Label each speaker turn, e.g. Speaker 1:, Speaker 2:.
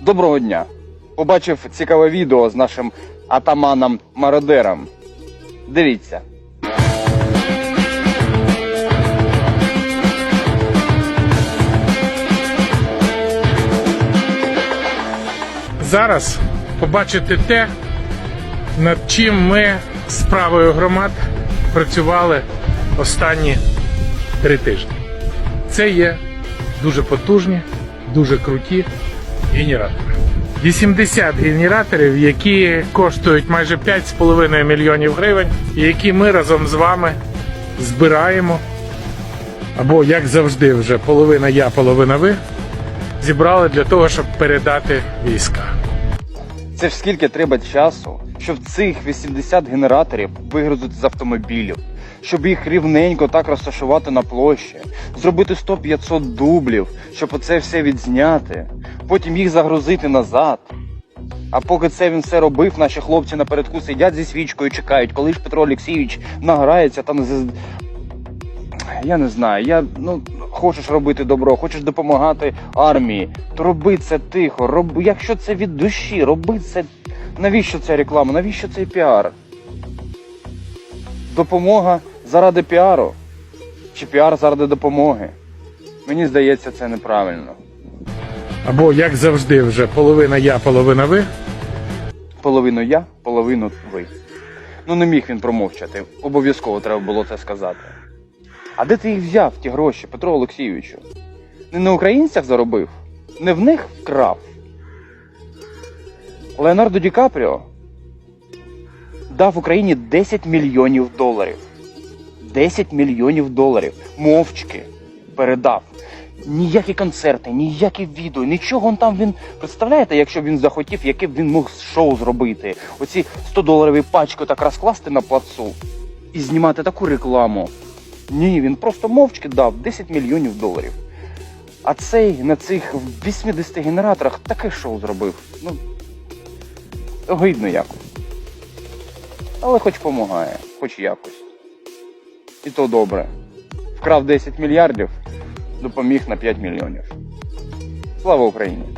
Speaker 1: Доброго дня! Побачив цікаве відео з нашим атаманом мародером. Дивіться.
Speaker 2: зараз побачите те, над чим ми з правою громад працювали останні три тижні. Це є дуже потужні, дуже круті генератори. 80 генераторів, які коштують майже 5,5 мільйонів гривень, і які ми разом з вами збираємо. Або, як завжди, вже половина я, половина ви, зібрали для того, щоб передати війська.
Speaker 1: Це ж скільки треба часу, щоб цих 80 генераторів вигрузити з автомобілів, щоб їх рівненько так розташувати на площі, зробити 100-500 дублів, щоб оце все відзняти, потім їх загрузити назад. А поки це він все робив, наші хлопці напередку сидять зі свічкою, чекають, коли ж Петро Олексійович награється там з. Я не знаю, я ну хочеш робити добро, хочеш допомагати армії, то роби це тихо. Роби, якщо це від душі, роби це. Навіщо ця реклама? Навіщо цей піар? Допомога заради піару? Чи піар заради допомоги? Мені здається, це неправильно.
Speaker 2: Або, як завжди, вже половина я, половина ви.
Speaker 1: Половину я, половину ви. Ну не міг він промовчати. Обов'язково треба було це сказати. А де ти їх взяв, ті гроші, Петро Олексійовичу? Не на українцях заробив? Не в них вкрав? Леонардо Ді Капріо дав Україні 10 мільйонів доларів. 10 мільйонів доларів. Мовчки передав. Ніякі концерти, ніякі відео, нічого он там він. Представляєте, якщо б він захотів, яке б він мог шоу зробити? Оці 100 доларові пачки так розкласти на плацу і знімати таку рекламу. Ні, він просто мовчки дав 10 мільйонів доларів. А цей на цих 80 генераторах таке шоу зробив. Ну, огидно якось. Але хоч помагає, хоч якось. І то добре. Вкрав 10 мільярдів, допоміг на 5 мільйонів. Слава Україні!